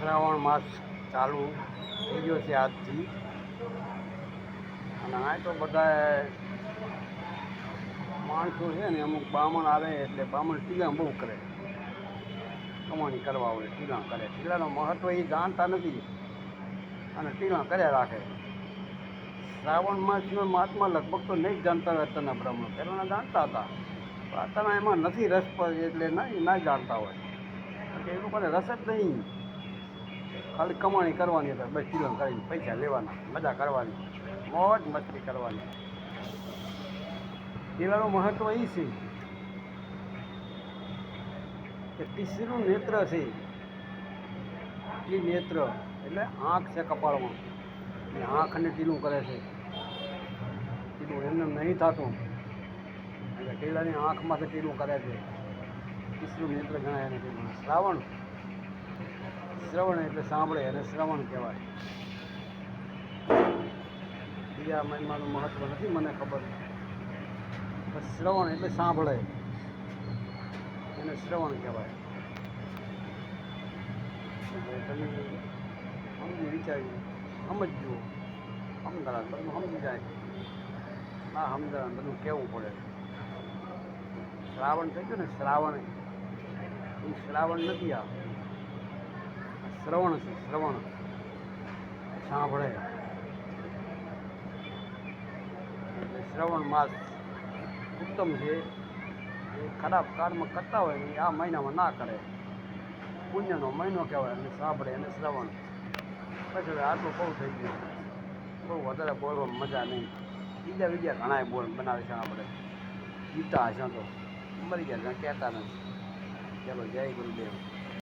શ્રાવણ માસ ચાલુ થઈ ગયો છે આજથી. અને આ તો બધા માણસો છે ને અમુક બામણ આવે એટલે બામણ ટીલા બહુ કરે. કમાણી કરવા હોય, ટીલા કરે. ટીલાનું મહત્ત્વ એ જાણતા નથી. અને ટીલા કર્યા રાખે. શ્રાવણ માસનો મહાત્મા લગભગ તો નહીં જ જાણતા હોય અત્યારના બ્રાહ્મણ. પહેલાંના જાણતા હતા. અત્યારના એમાં નથી રસ પર એટલે ના ના જાણતા હોય. એ લોકોને રસ જ નહીં. ખાલી કમાણી કરવાની હતા બસ ફિલ્મ કરીને પૈસા લેવાના, મજા કરવાની, મોજ મસ્તી કરવાની. પેલાનું મહત્વ એ છે કે તીસરું નેત્ર છે. એ નેત્ર એટલે આંખ છે કપાળમાં. એ આંખને ટીલું કરે છે. ટીલું એમને નહીં થતું. એટલે કે આંખમાંથી ટીલું કરે છે. તીસરું નેત્ર ગણાય એને શ્રાવણ શ્રવણ એટલે સાંભળે એને શ્રવણ કહેવાય. બીજા મહિમાનું મહત્ત્વ નથી, મને ખબર શ્રવણ એટલે સાંભળે. એને શ્રવણ કહેવાય. તમે સમજી વિચારી સમજજો. સમજાણ બધું સમજી જાય ના સમજાણ બધું કહેવું પડે. શ્રાવણ થઈ ગયું ને, શ્રાવણ. એ શ્રાવણ નથી આ. શ્રવણ છે, શ્રવણ. સાંભળે. એટલે શ્રવણ માસ ઉત્તમ છે. એ ખરાબ કાળમાં કરતા હોય ને આ મહિનામાં ના કરે. પુણ્યનો મહિનો કહેવાય અને સાંભળે અને શ્રવણ. પછી હવે આટલું બહુ થઈ ગયું. બહુ વધારે બોલવામાં મજા નહીં. બીજા બીજા ઘણા બોલ બનાવે છે આપણે. ગીતા હશે તો. મરી ગયા કહેતા નથી. ચલો, જય ગુરુદેવ.